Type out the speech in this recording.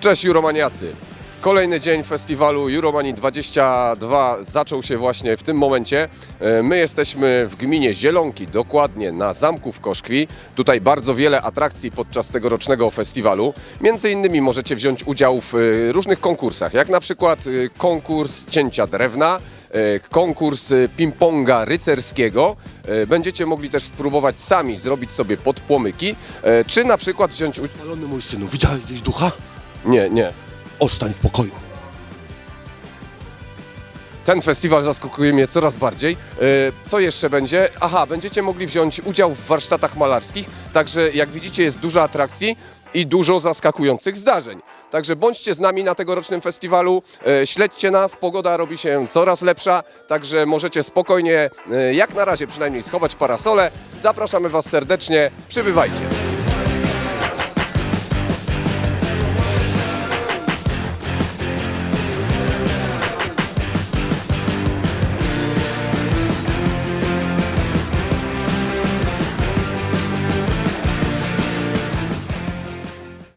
Cześć Juromaniacy! Kolejny dzień festiwalu Juromanii 22 zaczął się właśnie w tym momencie. E, My jesteśmy w gminie Zielonki, dokładnie na Zamku w Koszkwi. Tutaj bardzo wiele atrakcji podczas tegorocznego festiwalu. Między innymi możecie wziąć udział w e, różnych konkursach, jak na przykład e, konkurs cięcia drewna, konkurs ping-ponga rycerskiego. Będziecie mogli też spróbować sami zrobić sobie podpłomyki, czy na przykład wziąć udział... Palony mój synu, widziałeś ducha? Nie, nie. Ostań w pokoju. Ten festiwal zaskakuje mnie coraz bardziej. E, Co jeszcze będzie? Aha, będziecie mogli wziąć udział w warsztatach malarskich, także jak widzicie jest dużo atrakcji i dużo zaskakujących zdarzeń. Także bądźcie z nami na tegorocznym festiwalu, e, śledźcie nas, pogoda robi się coraz lepsza, także możecie spokojnie, e, jak na razie przynajmniej, schować parasole. Zapraszamy Was serdecznie, przybywajcie.